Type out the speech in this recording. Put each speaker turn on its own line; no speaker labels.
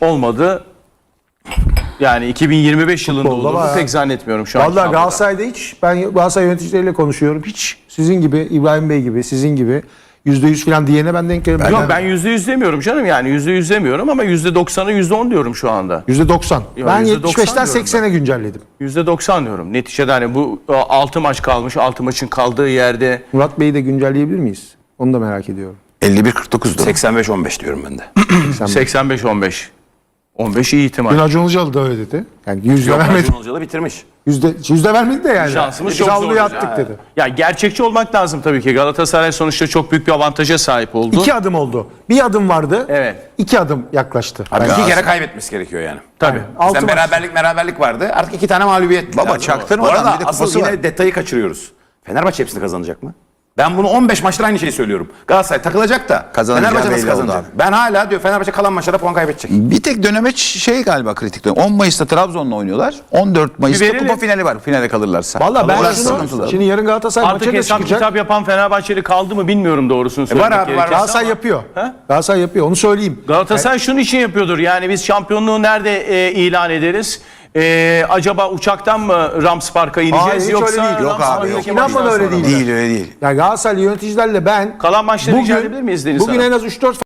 olmadı. Yani 2025 yılında
Futbolda
olduğunu
var.
pek zannetmiyorum şu an.
Vallahi Galatasaray'da hiç ben Galatasaray yöneticileriyle konuşuyorum. Hiç sizin gibi İbrahim Bey gibi sizin gibi %100 falan diyene ben denk gelmedim.
Yok ben yüzde yüz demiyorum canım yani yüzde yüz demiyorum ama yüzde doksanı yüzde on diyorum şu anda.
%90.
Yo,
ben
%90
75'ten
diyorum
80'e güncelledim.
Yüzde doksan diyorum. Neticede hani bu 6 maç kalmış 6 maçın kaldığı yerde
Murat Bey'i de güncelleyebilir miyiz? Onu da merak ediyorum.
51-49'du.
85-15 diyorum ben de.
85-15. 15 iyi ihtimal.
Dün Acun Ilıcalı da öyle dedi. Yani yüzde
Yok
vermedi.
Acun Ilıcalı bitirmiş.
Yüzde, yüzde vermedi de yani.
Şansımız çok zor.
avluya
olacak.
attık dedi.
Ya gerçekçi olmak lazım tabii ki. Galatasaray sonuçta çok büyük bir avantaja sahip oldu.
İki adım oldu. Bir adım vardı.
Evet.
İki adım yaklaştı.
Abi iki kere kaybetmesi gerekiyor yani.
Tabii.
Altı
Sen
maç.
beraberlik beraberlik vardı. Artık iki tane mağlubiyet.
Baba, çaktırmadan bir de
asıl
kupası
yine
var.
detayı kaçırıyoruz. Fenerbahçe hepsini kazanacak mı? Ben bunu 15 maçtır aynı şeyi söylüyorum. Galatasaray takılacak da
Kazanacağı
Fenerbahçe nasıl
belli oldu
kazanacak?
abi.
Ben hala diyor Fenerbahçe kalan maçlarda puan kaybedecek.
Bir tek dönemeç şey galiba kritik dönem. 10 Mayıs'ta Trabzon'la oynuyorlar. 14 Mayıs'ta
verelim.
kupa finali var. Finale kalırlarsa.
Valla ben
Orası
şunu,
sıkıntılı.
şimdi yarın Galatasaray
Artık
maçı da
hesap
çıkacak.
kitap yapan Fenerbahçeli kaldı mı bilmiyorum doğrusunu
var
söylemek
abi, var.
gerekirse
Galatasaray
ama-
yapıyor.
He?
Galatasaray yapıyor. Onu söyleyeyim.
Galatasaray şunun için yapıyordur. Yani biz şampiyonluğu nerede e, ilan ederiz? E, acaba uçaktan mı Rams Park'a ineceğiz
Hayır, hiç
yoksa
değil.
Yok abi, yok.
İnan bana öyle değil.
Değil öyle değil.
Yani Galatasaray yöneticilerle ben
Kalan maçları rica edebilir miyiz Deniz
bugün
Hanım?
en az 3-4